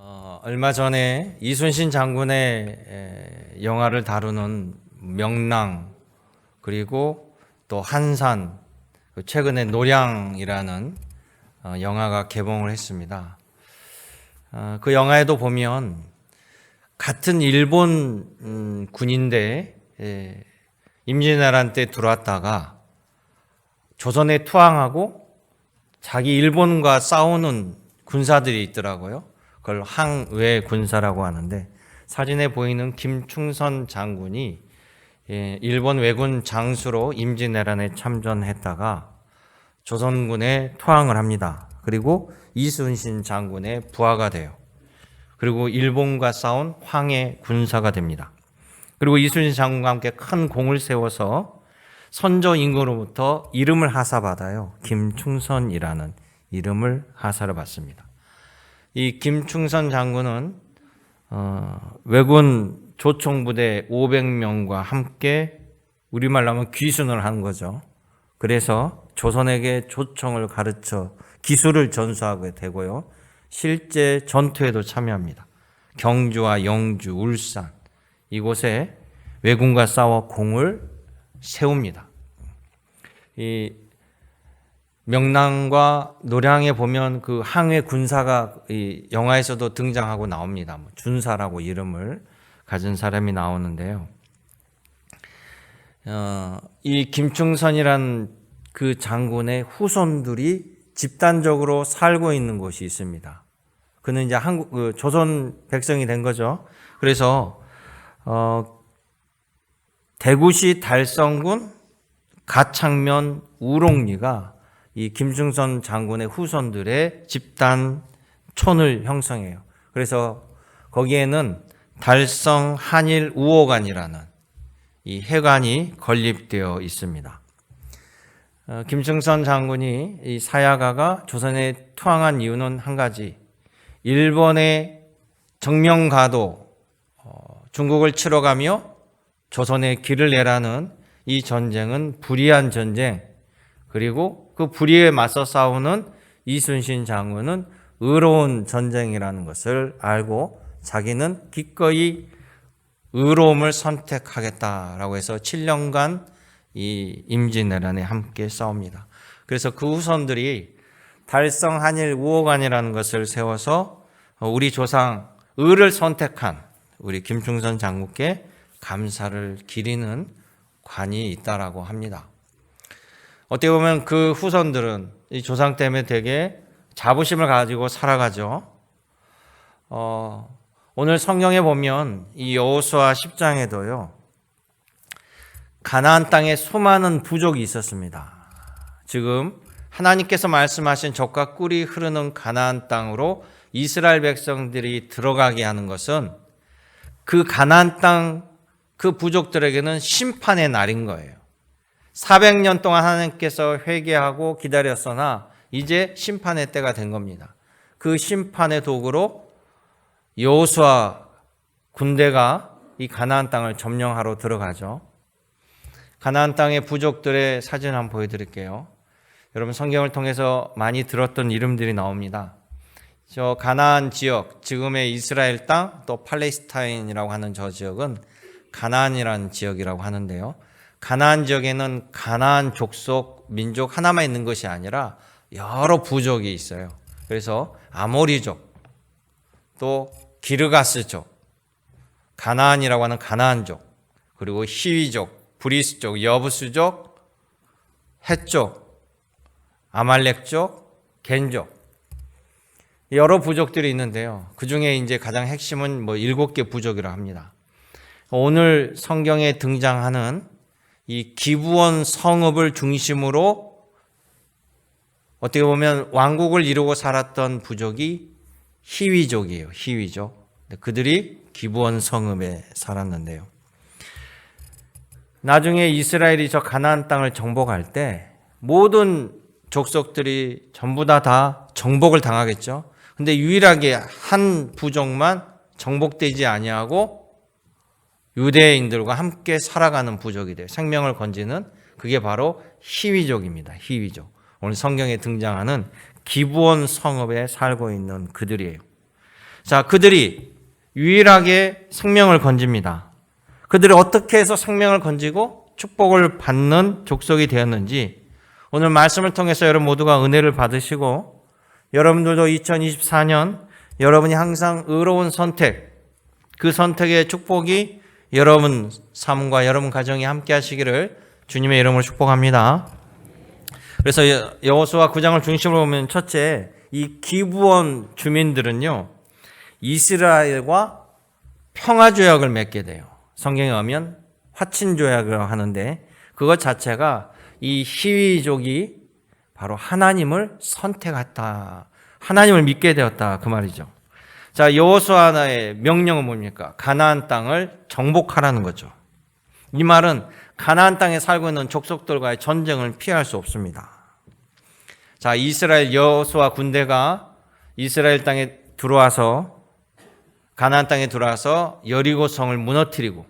어, 얼마 전에 이순신 장군의 에, 영화를 다루는 명랑 그리고 또 한산 그 최근에 노량이라는 어, 영화가 개봉을 했습니다. 어, 그 영화에도 보면 같은 일본 음, 군인데 에, 임진왜란 때 들어왔다가 조선에 투항하고 자기 일본과 싸우는 군사들이 있더라고요. 그걸 항외 군사라고 하는데 사진에 보이는 김충선 장군이 예, 일본 왜군 장수로 임진왜란에 참전했다가 조선군에 투항을 합니다. 그리고 이순신 장군의 부하가 돼요. 그리고 일본과 싸운 황해 군사가 됩니다. 그리고 이순신 장군과 함께 큰 공을 세워서 선조 임금으로부터 이름을 하사받아요. 김충선이라는 이름을 하사를 받습니다. 이 김충선 장군은 어, 왜군 조총부대 500명과 함께 우리말로 하면 귀순을 한 거죠. 그래서 조선에게 조총을 가르쳐 기술을 전수하게 되고요. 실제 전투에도 참여합니다. 경주와 영주, 울산 이곳에 왜군과 싸워 공을 세웁니다. 이 명랑과 노량에 보면 그 항해 군사가 이 영화에서도 등장하고 나옵니다. 뭐 준사라고 이름을 가진 사람이 나오는데요. 어, 이 김충선이란 그 장군의 후손들이 집단적으로 살고 있는 곳이 있습니다. 그는 이제 한국 그 조선 백성이 된 거죠. 그래서 어, 대구시 달성군 가창면 우롱리가 이 김충선 장군의 후손들의 집단 촌을 형성해요. 그래서 거기에는 달성 한일 우호관이라는 이 해관이 건립되어 있습니다. 어, 김충선 장군이 이 사야가가 조선에 투항한 이유는 한 가지. 일본의 정명가도 어, 중국을 치러 가며 조선에 길을 내라는 이 전쟁은 불의한 전쟁, 그리고 그 불의에 맞서 싸우는 이순신 장군은 의로운 전쟁이라는 것을 알고 자기는 기꺼이 의로움을 선택하겠다라고 해서 7년간 이 임진왜란에 함께 싸웁니다. 그래서 그 후손들이 달성 한일 우호관이라는 것을 세워서 우리 조상 의를 선택한 우리 김충선 장군께 감사를 기리는 관이 있다라고 합니다. 어떻게 보면 그 후손들은 이 조상 때문에 되게 자부심을 가지고 살아가죠. 어, 오늘 성경에 보면 이 여호수아 10장에도요. 가나안 땅에 수많은 부족이 있었습니다. 지금 하나님께서 말씀하신 적과 꿀이 흐르는 가나안 땅으로 이스라엘 백성들이 들어가게 하는 것은 그 가나안 땅 그 부족들에게는 심판의 날인 거예요. 400년 동안 하나님께서 회개하고 기다렸으나 이제 심판의 때가 된 겁니다. 그 심판의 도구로 여호수아 군대가 이 가나안 땅을 점령하러 들어가죠. 가나안 땅의 부족들의 사진 한번 보여드릴게요. 여러분 성경을 통해서 많이 들었던 이름들이 나옵니다. 저 가나안 지역, 지금의 이스라엘 땅, 또 팔레스타인이라고 하는 저 지역은 가나안이라는 지역이라고 하는데요. 가나안 지역에는 가나안 족속 민족 하나만 있는 것이 아니라 여러 부족이 있어요. 그래서 아모리족, 또 기르가스족, 가나안이라고 하는 가나안족, 그리고 히위족, 브리스족, 여부스족, 헷족, 아말렉족, 겐족 여러 부족들이 있는데요. 그 중에 이제 가장 핵심은 뭐 일곱 개 부족이라 합니다. 오늘 성경에 등장하는 이 기부원 성읍을 중심으로 어떻게 보면 왕국을 이루고 살았던 부족이 히위족이에요. 히위족. 그들이 기부원 성읍에 살았는데요. 나중에 이스라엘이 저 가나안 땅을 정복할 때 모든 족속들이 전부 다다 정복을 당하겠죠. 근데 유일하게 한 부족만 정복되지 아니하고 유대인들과 함께 살아가는 부족이 돼요. 생명을 건지는 그게 바로 히위족입니다. 히위족. 오늘 성경에 등장하는 기부원 성읍에 살고 있는 그들이에요. 자, 그들이 유일하게 생명을 건집니다. 그들이 어떻게 해서 생명을 건지고 축복을 받는 족속이 되었는지 오늘 말씀을 통해서 여러분 모두가 은혜를 받으시고 여러분들도 2024년 여러분이 항상 의로운 선택, 그 선택의 축복이 여러분 삶과 여러분 가정이 함께 하시기를 주님의 이름으로 축복합니다. 그래서 여호수아 9장을 중심으로 보면 첫째 이 기부원 주민들은요 이스라엘과 평화 조약을 맺게 돼요. 성경에 가면 화친 조약을 하는데 그것 자체가 이 희위족이 바로 하나님을 선택했다. 하나님을 믿게 되었다 그 말이죠. 자, 여호수아의 명령은 뭡니까? 가나안 땅을 정복하라는 거죠. 이 말은 가나안 땅에 살고 있는 족속들과의 전쟁을 피할 수 없습니다. 자, 이스라엘 여호수아 군대가 이스라엘 땅에 들어와서 가나안 땅에 들어와서 여리고 성을 무너뜨리고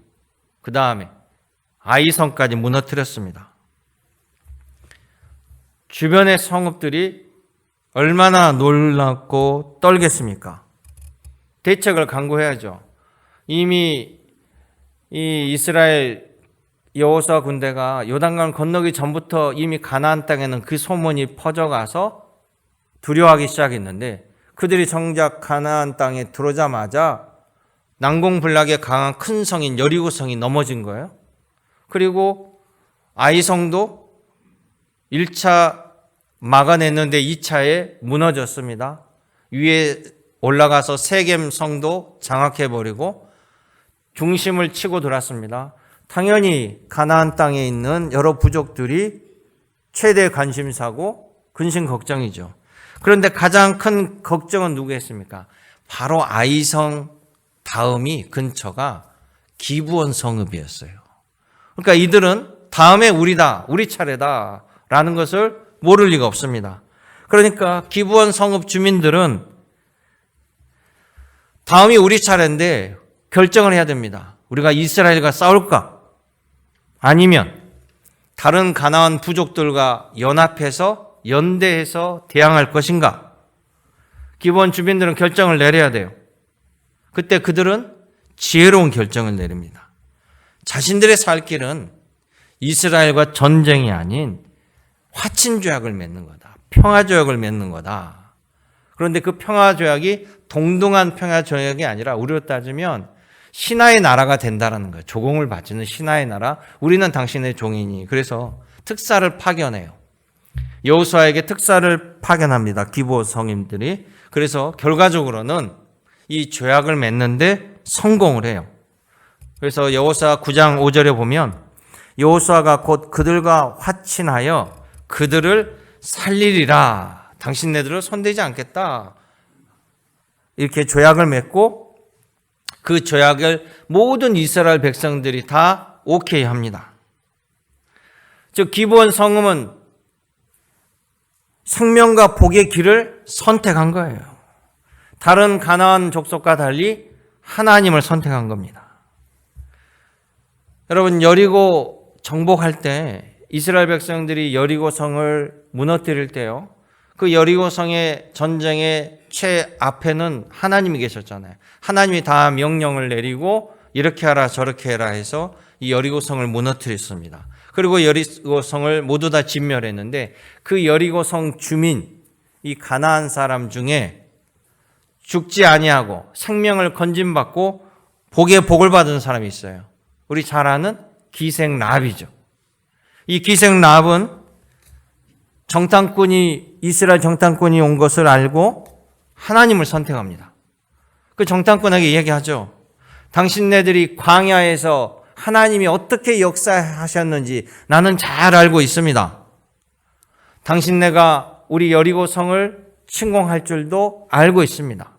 그 다음에 아이 성까지 무너뜨렸습니다. 주변의 성읍들이 얼마나 놀랍고 떨겠습니까? 대책을 강구해야죠. 이미 이 이스라엘 여호수아 군대가 요단강 건너기 전부터 이미 가나안 땅에는 그 소문이 퍼져가서 두려워하기 시작했는데 그들이 정작 가나안 땅에 들어오자마자 난공불락에 강한 큰 성인 여리고 성이 넘어진 거예요. 그리고 아이성도 1차 막아냈는데 2차에 무너졌습니다. 위에 올라가서 세겜 성도 장악해 버리고 중심을 치고 돌았습니다. 당연히 가나안 땅에 있는 여러 부족들이 최대 관심사고 근심 걱정이죠. 그런데 가장 큰 걱정은 누구였습니까? 바로 아이성 다음이 근처가 기부원 성읍이었어요. 그러니까 이들은 다음에 우리다, 우리 차례다 라는 것을 모를 리가 없습니다. 그러니까 기부원 성읍 주민들은 다음이 우리 차례인데 결정을 해야 됩니다. 우리가 이스라엘과 싸울까? 아니면 다른 가나안 부족들과 연합해서 연대해서 대항할 것인가? 기본 주민들은 결정을 내려야 돼요. 그때 그들은 지혜로운 결정을 내립니다. 자신들의 살 길은 이스라엘과 전쟁이 아닌 화친 조약을 맺는 거다. 평화 조약을 맺는 거다. 그런데 그 평화 조약이 동등한 평화 조약이 아니라 우리로 따지면 신하의 나라가 된다라는 거예요. 조공을 바치는 신하의 나라. 우리는 당신의 종이니. 그래서 특사를 파견해요. 여호수아에게 특사를 파견합니다. 기보 성인들이. 그래서 결과적으로는 이 조약을 맺는데 성공을 해요. 그래서 여호수아 9장 5절에 보면 여호수아가 곧 그들과 화친하여 그들을 살리리라. 당신네들을 손대지 않겠다. 이렇게 조약을 맺고 그 조약을 모든 이스라엘 백성들이 다 오케이 합니다. 즉 기본 성음은 생명과 복의 길을 선택한 거예요. 다른 가나안 족속과 달리 하나님을 선택한 겁니다. 여러분 여리고 정복할 때 이스라엘 백성들이 여리고 성을 무너뜨릴 때요. 그 여리고 성의 전쟁의 최 앞에는 하나님이 계셨잖아요. 하나님이 다 명령을 내리고 이렇게 하라 저렇게 해라 해서 이 여리고 성을 무너뜨렸습니다. 그리고 여리고 성을 모두 다 진멸했는데 그 여리고 성 주민 이 가나안 사람 중에 죽지 아니하고 생명을 건진받고 복의 복을 받은 사람이 있어요. 우리 잘 아는 기생 랍이죠. 이 기생 랍은 정탐꾼이 이스라엘 정탐꾼이 온 것을 알고 하나님을 선택합니다. 그 정탐꾼에게 이야기하죠. 당신네들이 광야에서 하나님이 어떻게 역사하셨는지 나는 잘 알고 있습니다. 당신네가 우리 여리고 성을 침공할 줄도 알고 있습니다.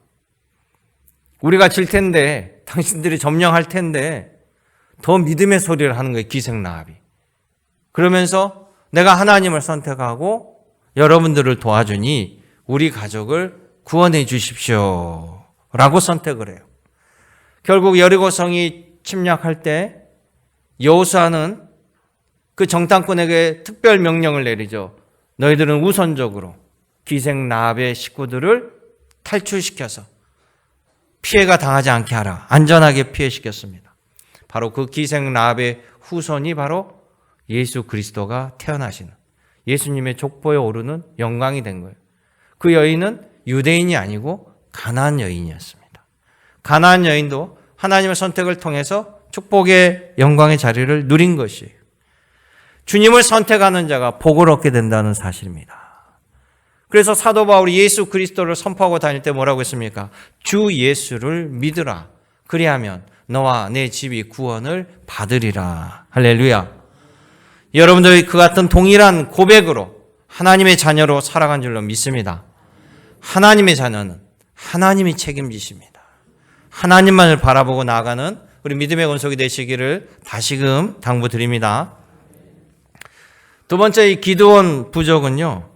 우리가 질 텐데 당신들이 점령할 텐데 더 믿음의 소리를 하는 거예요. 기생나합이. 그러면서 내가 하나님을 선택하고 여러분들을 도와주니 우리 가족을 구원해 주십시오. 라고 선택을 해요. 결국 여리고성이 침략할 때 여호수아는 그 정탐꾼에게 특별 명령을 내리죠. 너희들은 우선적으로 기생 라합의 식구들을 탈출시켜서 피해가 당하지 않게 하라. 안전하게 피해시켰습니다. 바로 그 기생 라합의 후손이 바로 예수 그리스도가 태어나시는 예수님의 족보에 오르는 영광이 된 거예요. 그 여인은 유대인이 아니고 가나안 여인이었습니다. 가나안 여인도 하나님의 선택을 통해서 축복의 영광의 자리를 누린 것이에요. 주님을 선택하는 자가 복을 얻게 된다는 사실입니다. 그래서 사도 바울이 예수 그리스도를 선포하고 다닐 때 뭐라고 했습니까? 주 예수를 믿으라. 그리하면 너와 내 집이 구원을 받으리라. 할렐루야. 여러분들이 그 같은 동일한 고백으로 하나님의 자녀로 살아간 줄로 믿습니다. 하나님의 자녀는 하나님이 책임지십니다. 하나님만을 바라보고 나아가는 우리 믿음의 원석이 되시기를 다시금 당부드립니다. 두 번째 이 기드온 부족은요.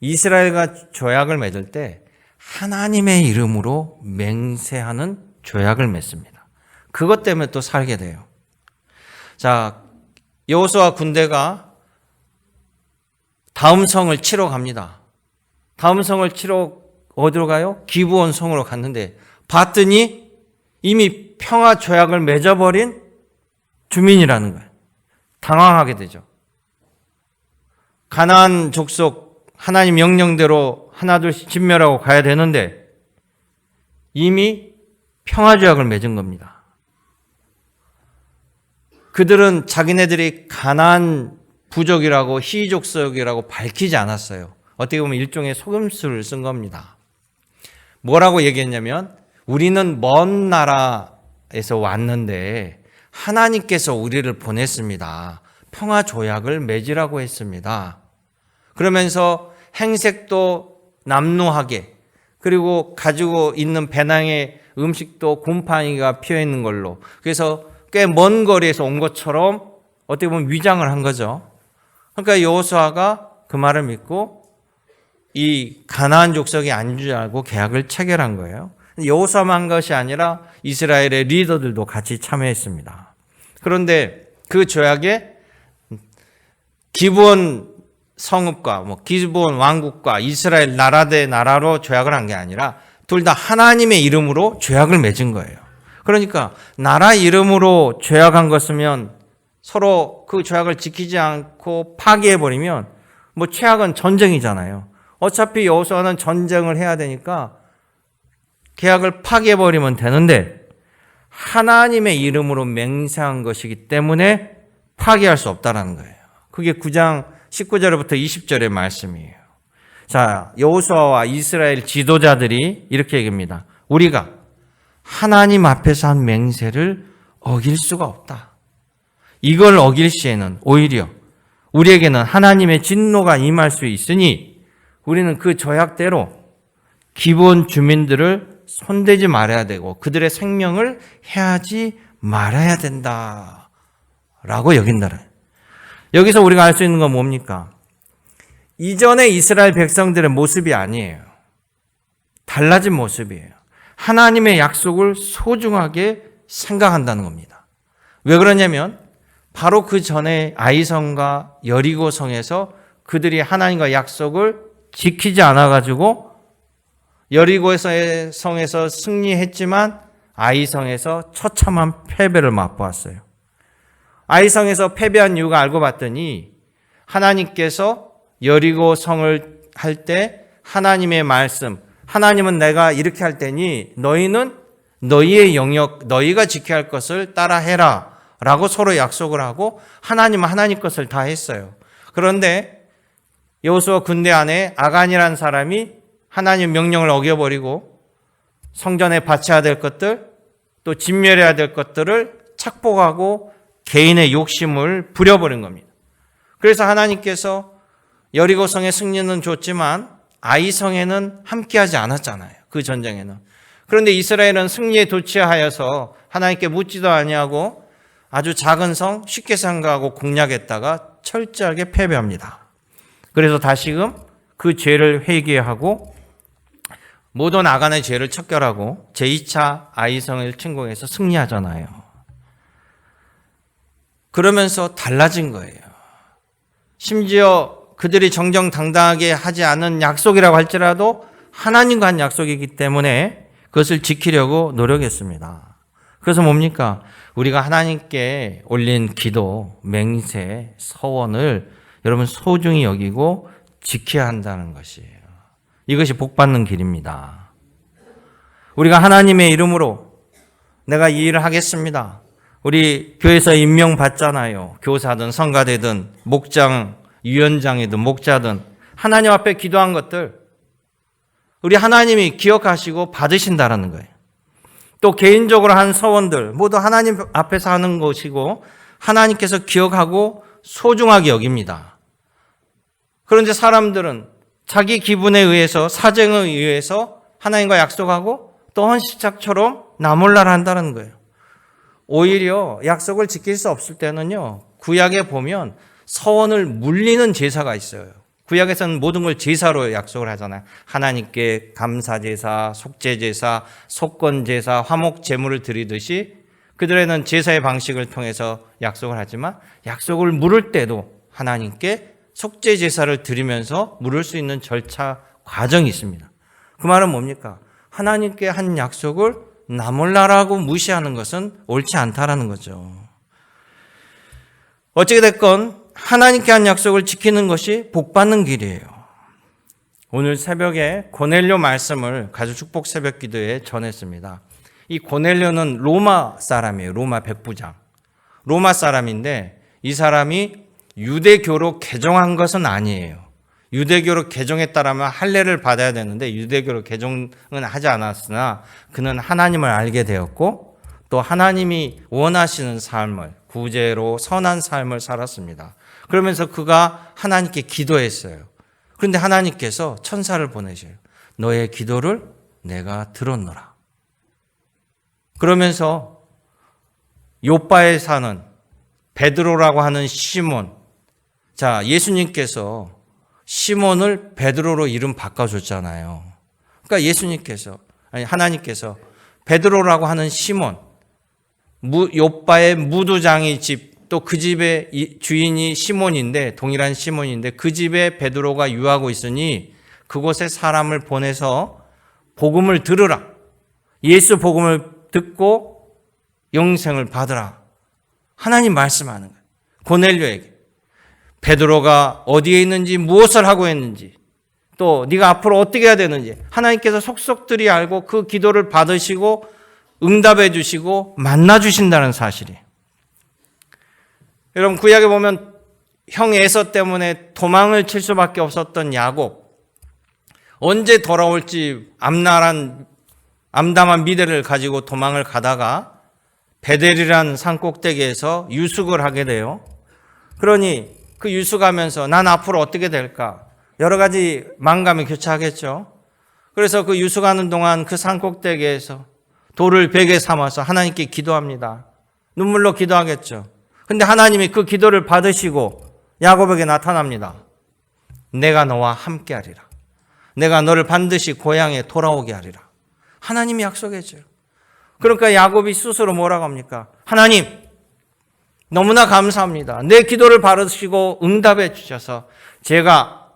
이스라엘과 조약을 맺을 때 하나님의 이름으로 맹세하는 조약을 맺습니다. 그것 때문에 또 살게 돼요. 자, 여호수아 군대가 다음 성을 치러 갑니다. 다음 성을 치러 어디로 가요? 기부원 성으로 갔는데 봤더니 이미 평화 조약을 맺어버린 주민이라는 거예요. 당황하게 되죠. 가나안 족속 하나님 명령대로 하나둘씩 진멸하고 가야 되는데 이미 평화 조약을 맺은 겁니다. 그들은 자기네들이 가나안 부족이라고 희족속이라고 밝히지 않았어요. 어떻게 보면 일종의 속임수를 쓴 겁니다. 뭐라고 얘기했냐면 우리는 먼 나라에서 왔는데 하나님께서 우리를 보냈습니다. 평화 조약을 맺으라고 했습니다. 그러면서 행색도 남루하게 그리고 가지고 있는 배낭에 음식도 곰팡이가 피어 있는 걸로 그래서 꽤 먼 거리에서 온 것처럼 어떻게 보면 위장을 한 거죠. 그러니까 여호수아가 그 말을 믿고 이 가나안 족속이 아닌 줄 알고 계약을 체결한 거예요. 여호수아만 한 것이 아니라 이스라엘의 리더들도 같이 참여했습니다. 그런데 그 조약에 기본 성읍과 뭐 기본 왕국과 이스라엘 나라 대 나라로 조약을 한 게 아니라 둘 다 하나님의 이름으로 조약을 맺은 거예요. 그러니까 나라 이름으로 조약한 것이면 서로 그 조약을 지키지 않고 파기해 버리면 뭐 최악은 전쟁이잖아요. 어차피 여호수아는 전쟁을 해야 되니까 계약을 파기해 버리면 되는데 하나님의 이름으로 맹세한 것이기 때문에 파기할 수 없다라는 거예요. 그게 9장 19절부터 20절의 말씀이에요. 자, 여호수아와 이스라엘 지도자들이 이렇게 얘기합니다. 우리가 하나님 앞에서 한 맹세를 어길 수가 없다. 이걸 어길 시에는 오히려 우리에게는 하나님의 진노가 임할 수 있으니 우리는 그 조약대로 기본 주민들을 손대지 말아야 되고 그들의 생명을 해하지 말아야 된다. 라고 여긴다는. 여기서 우리가 알 수 있는 건 뭡니까? 이전의 이스라엘 백성들의 모습이 아니에요. 달라진 모습이에요. 하나님의 약속을 소중하게 생각한다는 겁니다. 왜 그러냐면 바로 그 전에 아이성과 여리고성에서 그들이 하나님과 약속을 지키지 않아 가지고 여리고의 성에서 승리했지만 아이성에서 처참한 패배를 맛보았어요. 아이성에서 패배한 이유가 알고 봤더니 하나님께서 여리고 성을 할 때 하나님의 말씀, 하나님은 내가 이렇게 할 테니 너희는 너희의 영역, 너희가 지켜야 할 것을 따라 해라. 라고 서로 약속을 하고 하나님은 하나님 것을 다 했어요. 그런데 여호수아 군대 안에 아간이라는 사람이 하나님 명령을 어겨버리고 성전에 바쳐야 될 것들 또 진멸해야 될 것들을 착복하고 개인의 욕심을 부려버린 겁니다. 그래서 하나님께서 여리고성의 승리는 줬지만 아이성에는 함께하지 않았잖아요. 그 전쟁에는. 그런데 이스라엘은 승리에 도취하여서 하나님께 묻지도 아니하고 아주 작은 성 쉽게 생각하고 공략했다가 철저하게 패배합니다. 그래서 다시금 그 죄를 회개하고 모든 아간의 죄를 척결하고 제2차 아이성을 침공해서 승리하잖아요. 그러면서 달라진 거예요. 심지어 그들이 정정당당하게 하지 않은 약속이라고 할지라도 하나님과 한 약속이기 때문에 그것을 지키려고 노력했습니다. 그래서 뭡니까? 우리가 하나님께 올린 기도, 맹세, 서원을 여러분 소중히 여기고 지켜야 한다는 것이에요. 이것이 복 받는 길입니다. 우리가 하나님의 이름으로 내가 이 일을 하겠습니다. 우리 교회에서 임명 받잖아요. 교사든 성가대든 목장 위원장이든 목자든 하나님 앞에 기도한 것들 우리 하나님이 기억하시고 받으신다라는 거예요. 또 개인적으로 한 서원들 모두 하나님 앞에서 하는 것이고 하나님께서 기억하고 소중하게 여깁니다. 그런데 사람들은 자기 기분에 의해서 사정에 의해서 하나님과 약속하고 또 헌시작처럼 나몰라라 한다는 거예요. 오히려 약속을 지킬 수 없을 때는요. 구약에 보면 서원을 물리는 제사가 있어요. 구약에서는 모든 걸 제사로 약속을 하잖아요. 하나님께 감사 제사, 속죄 제사, 속건 제사, 화목 제물을 드리듯이 그들에는 제사의 방식을 통해서 약속을 하지만 약속을 물을 때도 하나님께 속죄 제사를 드리면서 물을 수 있는 절차 과정이 있습니다. 그 말은 뭡니까? 하나님께 한 약속을 나몰라라고 무시하는 것은 옳지 않다라는 거죠. 어찌게 됐건 하나님께 한 약속을 지키는 것이 복 받는 길이에요. 오늘 새벽에 고넬료 말씀을 가족 축복 새벽 기도에 전했습니다. 이 고넬료는 로마 사람이에요. 로마 백부장. 로마 사람인데 이 사람이 유대교로 개종한 것은 아니에요. 유대교로 개종했다라면 할례를 받아야 되는데 유대교로 개종은 하지 않았으나 그는 하나님을 알게 되었고 또 하나님이 원하시는 삶을 구제로 선한 삶을 살았습니다. 그러면서 그가 하나님께 기도했어요. 그런데 하나님께서 천사를 보내셔요. 너의 기도를 내가 들었노라. 그러면서 요바에 사는 베드로라고 하는 시몬. 자, 예수님께서 시몬을 베드로로 이름 바꿔줬잖아요. 그러니까 예수님께서, 아니, 하나님께서 베드로라고 하는 시몬, 요바의 무두장이 집, 또 그 집의 주인이 시몬인데, 동일한 시몬인데, 그 집에 베드로가 유하고 있으니 그곳에 사람을 보내서 복음을 들으라. 예수 복음을 듣고 영생을 받으라. 하나님 말씀하는 거예요. 고넬료에게. 베드로가 어디에 있는지 무엇을 하고 있는지 또 네가 앞으로 어떻게 해야 되는지 하나님께서 속속들이 알고 그 기도를 받으시고 응답해 주시고 만나 주신다는 사실이. 여러분 구약에 보면 형 에서 때문에 도망을 칠 수밖에 없었던 야곱 언제 돌아올지 암nar한 암담한 미래를 가지고 도망을 가다가 베델이란 산 꼭대기에서 유숙을 하게 돼요. 그러니 그 유숙하면서 난 앞으로 어떻게 될까? 여러 가지 망감이 교차하겠죠. 그래서 그 유숙하는 동안 그 산 꼭대기에서 돌을 베개 삼아서 하나님께 기도합니다. 눈물로 기도하겠죠. 근데 하나님이 그 기도를 받으시고 야곱에게 나타납니다. 내가 너와 함께 하리라. 내가 너를 반드시 고향에 돌아오게 하리라. 하나님이 약속해줘요. 그러니까 야곱이 스스로 뭐라고 합니까? 하나님, 너무나 감사합니다. 내 기도를 받으시고 응답해 주셔서 제가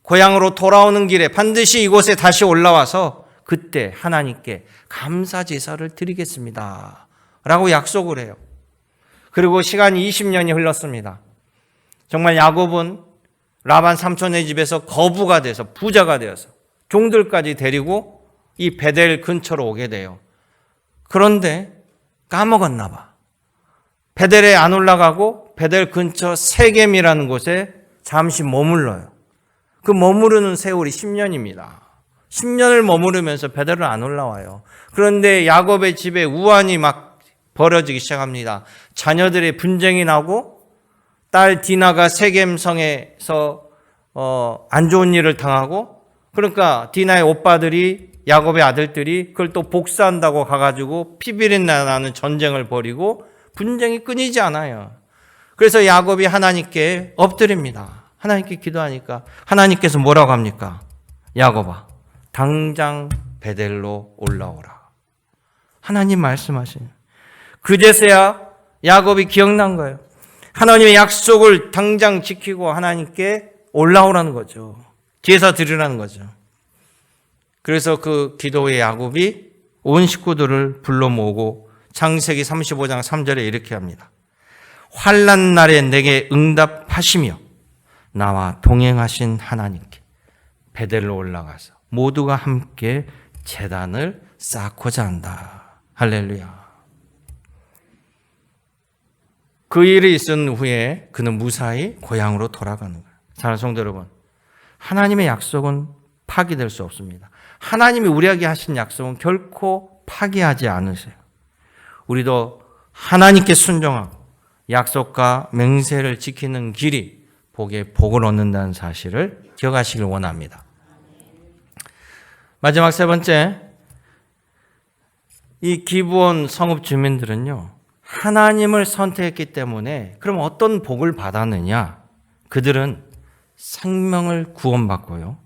고향으로 돌아오는 길에 반드시 이곳에 다시 올라와서 그때 하나님께 감사 제사를 드리겠습니다. 라고 약속을 해요. 그리고 시간이 20년이 흘렀습니다. 정말 야곱은 라반 삼촌의 집에서 거부가 돼서 부자가 되어서 종들까지 데리고 이 베델 근처로 오게 돼요. 그런데 까먹었나 봐. 베델에 안 올라가고 베델 근처 세겜이라는 곳에 잠시 머물러요. 그 머무르는 세월이 10년입니다. 10년을 머무르면서 베델을 안 올라와요. 그런데 야곱의 집에 우환이 막 벌어지기 시작합니다. 자녀들의 분쟁이 나고 딸 디나가 세겜성에서 어, 안 좋은 일을 당하고 그러니까 디나의 오빠들이 야곱의 아들들이 그걸 또 복수한다고 가가지고 피비린 나는 전쟁을 벌이고 분쟁이 끊이지 않아요. 그래서 야곱이 하나님께 엎드립니다. 하나님께 기도하니까 하나님께서 뭐라고 합니까? 야곱아, 당장 베델로 올라오라. 하나님 말씀하신. 그제서야 야곱이 기억난 거예요. 하나님의 약속을 당장 지키고 하나님께 올라오라는 거죠. 제사 드리라는 거죠. 그래서 그 기도의 야곱이 온 식구들을 불러 모으고 창세기 35장 3절에 이렇게 합니다. 환란 날에 내게 응답하시며 나와 동행하신 하나님께 베델로 올라가서 모두가 함께 재단을 쌓고자 한다. 할렐루야. 그 일이 있은 후에 그는 무사히 고향으로 돌아가는 거예요. 사랑하는 성도 여러분, 하나님의 약속은 파기될 수 없습니다. 하나님이 우리에게 하신 약속은 결코 파기하지 않으세요. 우리도 하나님께 순종하고 약속과 맹세를 지키는 길이 복에 복을 얻는다는 사실을 기억하시길 원합니다. 마지막 세 번째, 이 기부원 성읍 주민들은요, 하나님을 선택했기 때문에 그럼 어떤 복을 받았느냐? 그들은 생명을 구원받고요.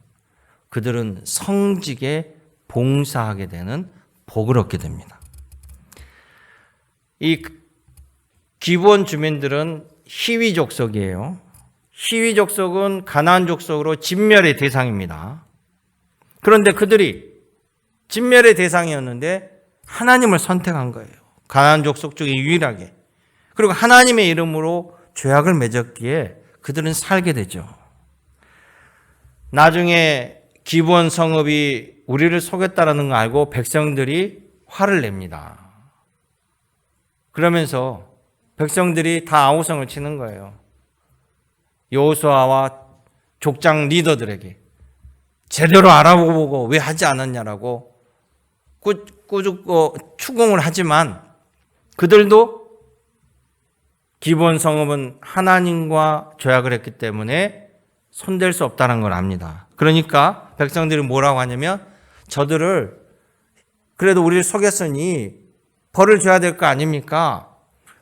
그들은 성직에 봉사하게 되는 복을 얻게 됩니다. 이 기본 주민들은 희위 족속이에요. 희위 족속은 가나안 족속으로 진멸의 대상입니다. 그런데 그들이 진멸의 대상이었는데 하나님을 선택한 거예요. 가나안 족속 중에 유일하게. 그리고 하나님의 이름으로 죄악을 맺었기에 그들은 살게 되죠. 나중에 기본 성읍이 우리를 속였다라는 걸 알고 백성들이 화를 냅니다. 그러면서 백성들이 다 아우성을 치는 거예요. 여호수아와 족장 리더들에게 제대로 알아보고 왜 하지 않았냐라고 꾸, 꾸죽 어, 추궁을 하지만 그들도 기본 성읍은 하나님과 조약을 했기 때문에 손댈 수 없다는 걸 압니다. 그러니까 백성들이 뭐라고 하냐면 저들을 그래도 우리를 속였으니 벌을 줘야 될 거 아닙니까?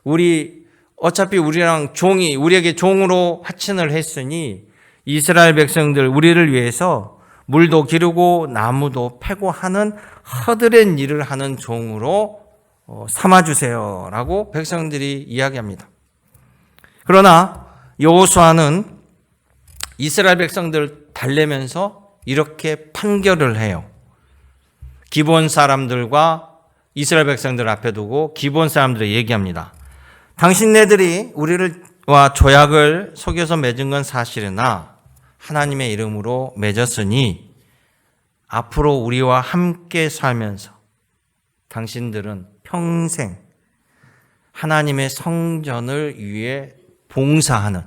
우리 어차피 우리랑 종이 우리에게 종으로 하친을 했으니 이스라엘 백성들 우리를 위해서 물도 기르고 나무도 패고 하는 허드렛 일을 하는 종으로 어, 삼아 주세요라고 백성들이 이야기합니다. 그러나 여호수아는 이스라엘 백성들 달래면서 이렇게 판결을 해요. 기본 사람들과 이스라엘 백성들 앞에 두고 기본 사람들을 얘기합니다. 당신네들이 우리를와 조약을 속여서 맺은 건 사실이나 하나님의 이름으로 맺었으니 앞으로 우리와 함께 살면서 당신들은 평생 하나님의 성전을 위해 봉사하는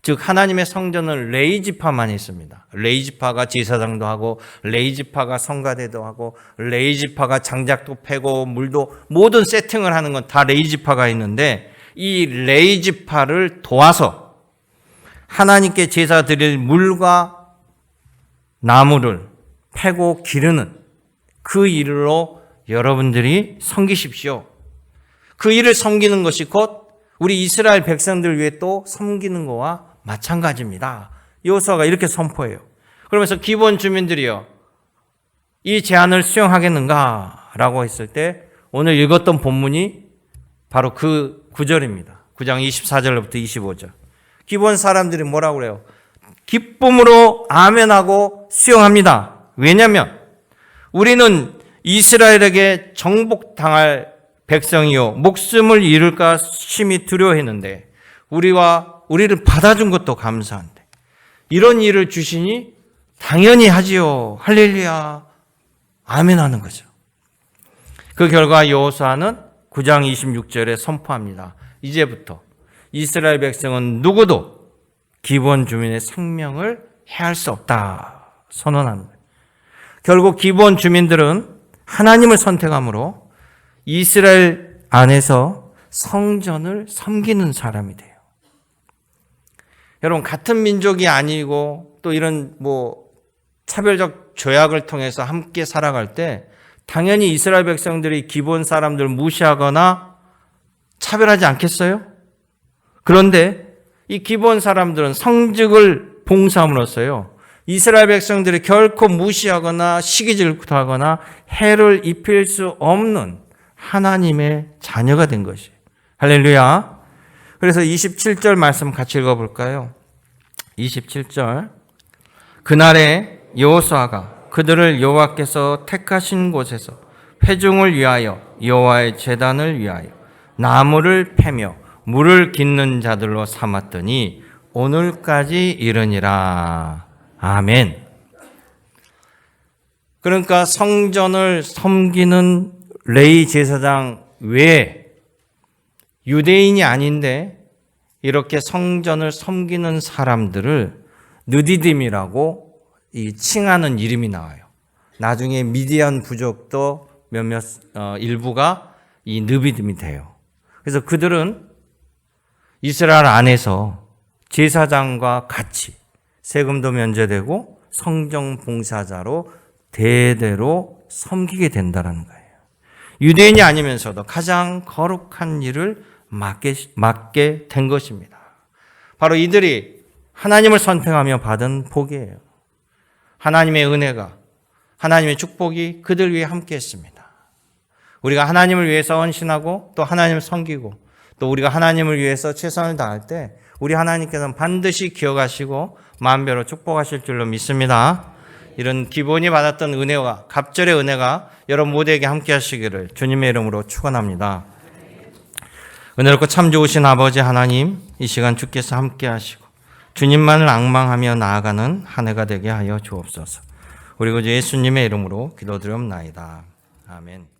즉 하나님의 성전은 레이지파만 있습니다. 레이지파가 제사장도 하고 레이지파가 성가대도 하고 레이지파가 장작도 패고 물도 모든 세팅을 하는 건 다 레이지파가 있는데 이 레이지파를 도와서 하나님께 제사 드릴 물과 나무를 패고 기르는 그 일로 여러분들이 섬기십시오. 그 일을 섬기는 것이 곧 우리 이스라엘 백성들 위해 또 섬기는 거와 마찬가지입니다. 여호수아가 이렇게 선포해요. 그러면서 기본 주민들이요. 이 제안을 수용하겠는가? 라고 했을 때 오늘 읽었던 본문이 바로 그 구절입니다. 9장 24절부터 25절. 기본 사람들이 뭐라고 그래요? 기쁨으로 아멘하고 수용합니다. 왜냐면 우리는 이스라엘에게 정복당할 백성이요 목숨을 잃을까 심히 두려워했는데 우리와 우리를 받아준 것도 감사한데 이런 일을 주시니 당연히 하지요. 할렐루야. 아멘 하는 거죠. 그 결과 여호수아는 9장 26절에 선포합니다. 이제부터 이스라엘 백성은 누구도 기본 주민의 생명을 해할 수 없다. 거예요. 결국 기본 주민들은 하나님을 선택함으로 이스라엘 안에서 성전을 섬기는 사람이 돼요. 여러분, 같은 민족이 아니고 또 이런 뭐 차별적 조약을 통해서 함께 살아갈 때 당연히 이스라엘 백성들이 기본 사람들 무시하거나 차별하지 않겠어요? 그런데 이 기본 사람들은 성직을 봉사함으로써요. 이스라엘 백성들이 결코 무시하거나 시기 질투하거나 해를 입힐 수 없는 하나님의 자녀가 된 것이. 할렐루야. 그래서 27절 말씀 같이 읽어 볼까요? 27절. 그날에 여호수아가 그들을 여호와께서 택하신 곳에서 회중을 위하여 여호와의 제단을 위하여 나무를 패며 물을 깃는 자들로 삼았더니 오늘까지 이르니라. 아멘. 그러니까 성전을 섬기는 레이 제사장 외에 유대인이 아닌데 이렇게 성전을 섬기는 사람들을 느디딤이라고 이 칭하는 이름이 나와요. 나중에 미디안 부족도 몇몇 어, 일부가 이 느비딤이 돼요. 그래서 그들은 이스라엘 안에서 제사장과 같이 세금도 면제되고 성정 봉사자로 대대로 섬기게 된다는 거예요. 유대인이 아니면서도 가장 거룩한 일을 맡게, 맡게 된 것입니다. 바로 이들이 하나님을 선택하며 받은 복이에요. 하나님의 은혜가, 하나님의 축복이 그들 위해 함께 했습니다. 우리가 하나님을 위해서 헌신하고 또 하나님을 섬기고 또 우리가 하나님을 위해서 최선을 다할 때 우리 하나님께서는 반드시 기억하시고 만배로 축복하실 줄로 믿습니다. 이런 기본이 받았던 은혜와 갑절의 은혜가 여러분 모두에게 함께 하시기를 주님의 이름으로 축원합니다. 은혜롭고 참 좋으신 아버지 하나님, 이 시간 주께서 함께 하시고 주님만을 앙망하며 나아가는 한 해가 되게 하여 주옵소서. 우리 구주 예수님의 이름으로 기도드리옵나이다. 아멘.